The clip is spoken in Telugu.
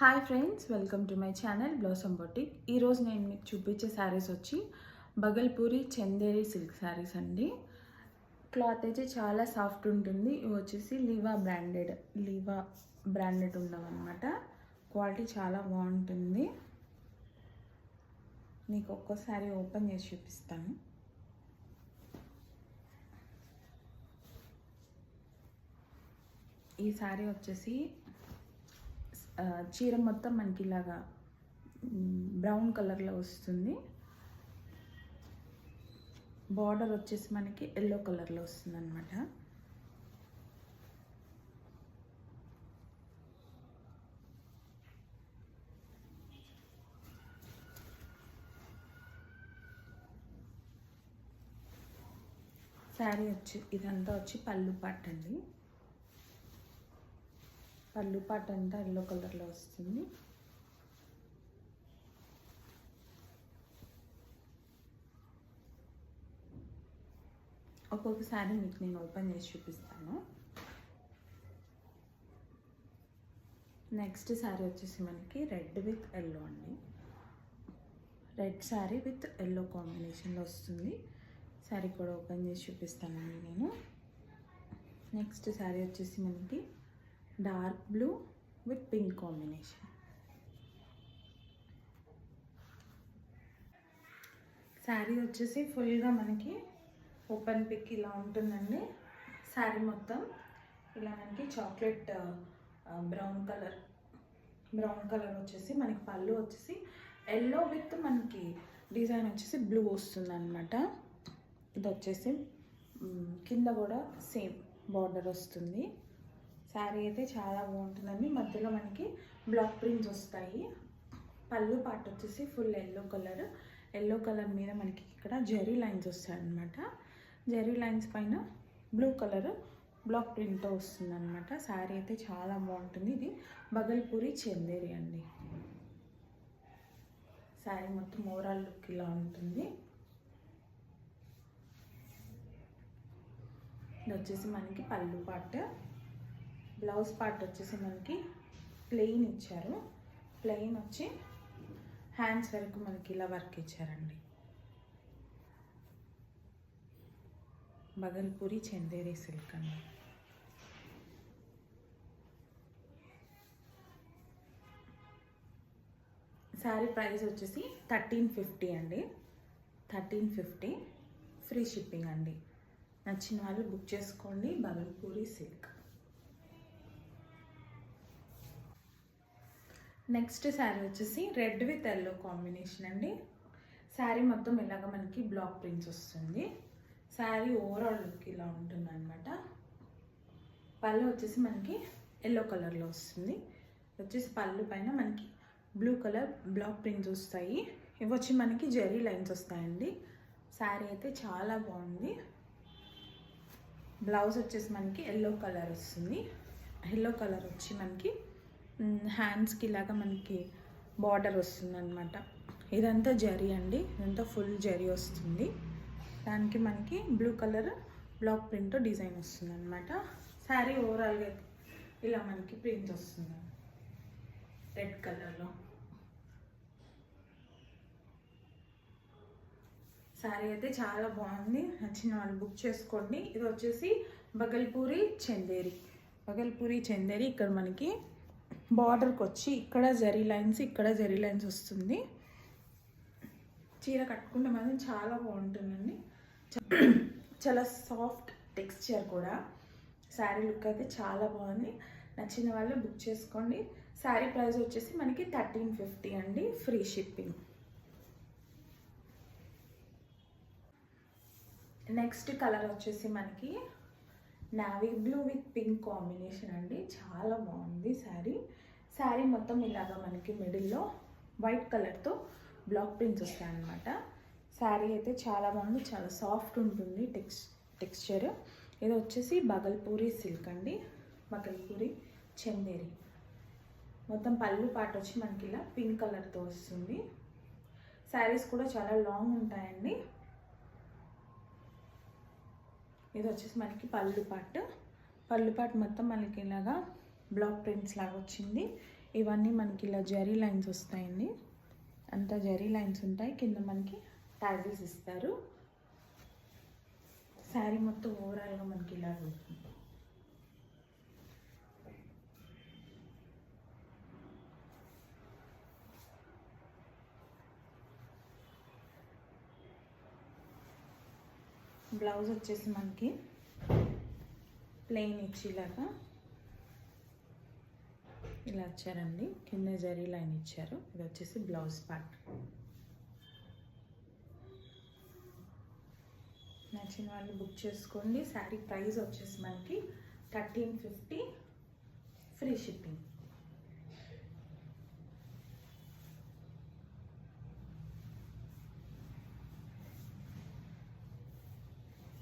Hi friends welcome to my channel blossom boutique ఈరోజు నేను మీకు చూపించే శారీస్ వచ్చి బగల్పూరి చందేరి సిల్క్ శారీస్ అండి. క్లాత్ అయితే చాలా సాఫ్ట్ ఉంటుంది. ఇవి వచ్చేసి లీవా బ్రాండెడ్ లీవా బ్రాండెడ్ ఉన్నవన్నమాట. క్వాలిటీ చాలా బాగుంటుంది. మీకు ఒక్కోసారి ఓపెన్ చేసి చూపిస్తాను. ఈ శారీ వచ్చేసి చీర మొత్తం మనకి ఇలాగా బ్రౌన్ కలర్లో వస్తుంది. బార్డర్ వచ్చేసి మనకి ఎల్లో కలర్లో వస్తుంది అనమాట శారీ వచ్చి ఇదంతా వచ్చి పళ్ళు పట్టండి పళ్ళు పాట అంతా ఎల్లో కలర్లో వస్తుంది. ఒక్కొక్కసారి మీకు నేను ఓపెన్ చేసి చూపిస్తాను. నెక్స్ట్ శారీ వచ్చేసి మనకి రెడ్ విత్ ఎల్లో అండి. రెడ్ శారీ విత్ ఎల్లో కాంబినేషన్లో వస్తుంది. శారీ కూడా ఓపెన్ చేసి చూపిస్తానండి నేను. నెక్స్ట్ శారీ వచ్చేసి మనకి dark blue with pink combination. Sari వచ్చేసి ఫుల్గా మనకి ఓపెన్ పిక్ ఇలా ఉంటుందండి. శారీ మొత్తం ఇలా మనకి chocolate brown colour brown colour వచ్చేసి మనకి పళ్ళు వచ్చేసి ఎల్లో విత్ మనకి డిజైన్ వచ్చేసి బ్లూ వస్తుంది అనమాట ఇది వచ్చేసి కింద కూడా సేమ్ బార్డర్ వస్తుంది. శారీ అయితే చాలా బాగుంటుందండి. మధ్యలో మనకి బ్లాక్ ప్రింట్స్ వస్తాయి. పళ్ళు పాట వచ్చేసి full yellow colour. Yellow colour మీద మనకి ఇక్కడ జెరీ లైన్స్ వస్తాయి అనమాట జెరీ లైన్స్ పైన బ్లూ కలర్ బ్లాక్ ప్రింట్తో వస్తుంది అనమాట శారీ అయితే చాలా బాగుంటుంది. ఇది బగల్పూరి చందేరి అండి. శారీ మొత్తం ఓవరాల్ లుక్ ఇలా ఉంటుంది. ఇది వచ్చేసి మనకి పళ్ళు పార్ట్. బ్లౌజ్ పార్ట్ వచ్చేసి మనకి ప్లెయిన్ ఇచ్చారు. ప్లెయిన్ వచ్చి హ్యాండ్స్ వరకు మనకి ఇలా వర్క్ ఇచ్చారండి. బగల్పూరి చందేరి సిల్క్ అండి. శారీ ప్రైస్ వచ్చేసి థర్టీన్ ఫిఫ్టీ అండి. థర్టీన్ ఫిఫ్టీ ఫ్రీ షిప్పింగ్ అండి. నచ్చిన వాళ్ళు బుక్ చేసుకోండి. బగల్పూరి సిల్క్. నెక్స్ట్ శారీ వచ్చేసి రెడ్ విత్ ఎల్లో కాంబినేషన్ అండి. శారీ మొత్తం ఇలాగ మనకి బ్లాక్ ప్రింట్స్ వస్తుంది. శారీ ఓవరాల్ లుక్ ఇలా ఉంటుంది అనమాట పళ్ళు వచ్చేసి మనకి ఎల్లో కలర్లో వస్తుంది. వచ్చేసి పళ్ళు పైన మనకి బ్లూ కలర్ బ్లాక్ ప్రింట్స్ వస్తాయి. ఇవి వచ్చి మనకి జెరీ లైన్స్ వస్తాయండి. శారీ అయితే చాలా బాగుంది. బ్లౌజ్ వచ్చేసి మనకి ఎల్లో కలర్ వస్తుంది. ఎల్లో కలర్ వచ్చి మనకి హ్యాండ్స్కి ఇలాగా మనకి బార్డర్ వస్తుందన్నమాట. ఇదంతా జరీ అండి. ఇదంతా ఫుల్ జరీ వస్తుంది. దానికి మనకి blue colour black print design వస్తుంది అనమాట శారీ ఓవరాల్గా ఇలా మనకి ప్రింట్ వస్తుంది. రెడ్ కలర్లో శారీ అయితే చాలా బాగుంది. నచ్చిన వాళ్ళు బుక్ చేసుకోండి. ఇది వచ్చేసి బగల్పూరి చందేరి. బగల్పూరి చందేరి ఇక్కడ మనకి బార్డర్కి వచ్చి ఇక్కడ జరీ లైన్స్ ఇక్కడ జరీ లైన్స్ వస్తుంది. చీర కట్టుకుంటే మాత్రం చాలా బాగుంటుందండి. చాలా సాఫ్ట్ టెక్స్చర్ కూడా. శారీ లుక్ అయితే చాలా బాగుంది. నచ్చిన వాళ్ళు బుక్ చేసుకోండి. శారీ ప్రైస్ వచ్చేసి మనకి థర్టీన్ ఫిఫ్టీ అండి ఫ్రీ షిప్పింగ్. నెక్స్ట్ కలర్ వచ్చేసి మనకి navy blue with pink combination అండి. చాలా బాగుంది శారీ శారీ మొత్తం ఇలాగా మనకి మిడిల్లో వైట్ కలర్తో బ్లాక్ ప్రింట్స్ వస్తాయి అనమాట శారీ అయితే చాలా బాగుంది చాలా సాఫ్ట్ ఉంటుంది టెక్స్ టెక్స్చర్ ఇది వచ్చేసి బగల్పూరి సిల్క్ అండి. బగల్పూరి చందేరి. మొత్తం పళ్ళు పాట వచ్చి మనకి ఇలా పింక్ కలర్తో వస్తుంది. శారీస్ కూడా చాలా లాంగ్ ఉంటాయండి. ఇది వచ్చేసి మనకి పళ్ళు పాట్. పళ్ళు పాట్ మొత్తం మనకి ఇలాగా బ్లాక్ ప్రింట్స్ లాగా వచ్చింది. ఇవన్నీ మనకి ఇలా జరీ లైన్స్ వస్తాయండి. అంతా జరీ లైన్స్ ఉంటాయి. కింద మనకి టాజిల్స్ ఇస్తారు. శారీ మొత్తం ఓవరాల్గా మనకి ఇలా ఉంటుంది. బ్లౌజ్ వచ్చేసి మనకి ప్లెయిన్ ఇచ్చేలాగా ఇలా ఇచ్చారండి కింద జరీ లైన్ ఇచ్చారు. ఇది వచ్చేసి బ్లౌజ్ పార్ట్. నచ్చిన వాళ్ళు బుక్ చేసుకోండి. శారీ ప్రైస్ వచ్చేసి మనకి థర్టీన్ ఫిఫ్టీ ఫ్రీ షిప్పింగ్.